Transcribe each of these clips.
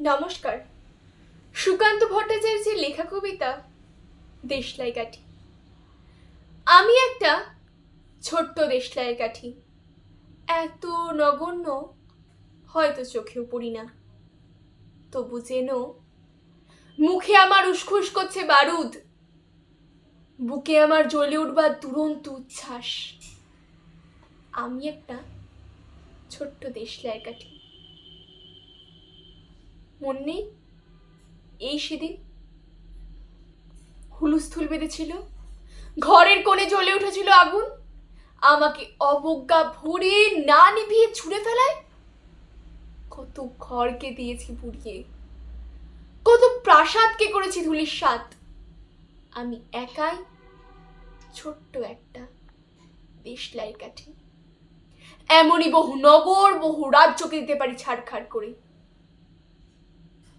নমস্কার। সুকান্ত ভট্টাচার্যের লেখা কবিতা দেশলাই কাঠি আমি একটা ছোট্ট দেশলাইয়ের কাঠি এত নগণ্য হয়তো চোখেও পড়ি না। তবু যেন মুখে আমার উসখুস করছে বারুদ। বুকে আমার জ্বলে উঠবার দুরন্ত উচ্ছ্বাস। আমি একটা ছোট্ট দেশলাইয়ের কাঠি মনে নেই এই সেদিন হুলুস্থুল বেঁধেছিল, ঘরের কোণে জ্বলে উঠেছিল আগুন। আমাকে অবজ্ঞা ভরে না নিভিয়ে ছুঁড়ে ফেলায়। কত ঘরকে দিয়েছি পুড়িয়ে, কত প্রাসাদকে করেছি ধুলির স্বাদ আমি একাই ছোট্ট একটা দেশলাই কাঠি। এমনই বহু নগর, বহু রাজ্যকে দিতে পারি ছাড়খাড় করে।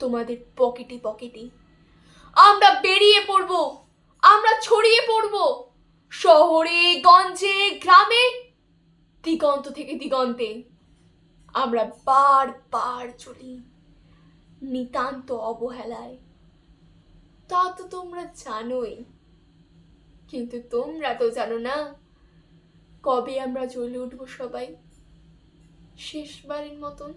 তোমাদের পকেটে পকেটে। আমরা বেরিয়ে পড়ব, আমরা ছড়িয়ে পড়ব। শহরে, গঞ্জে, গ্রামে, দিগন্ত থেকে দিগন্তে। আমরা বার বার চলি নিতান্ত অবহেলায়। তা তো তোমরা জানোই, কিন্তু তোমরা তো জানো না কবে আমরা জ্বলে উঠবো সবাই। শেষবারের মতন।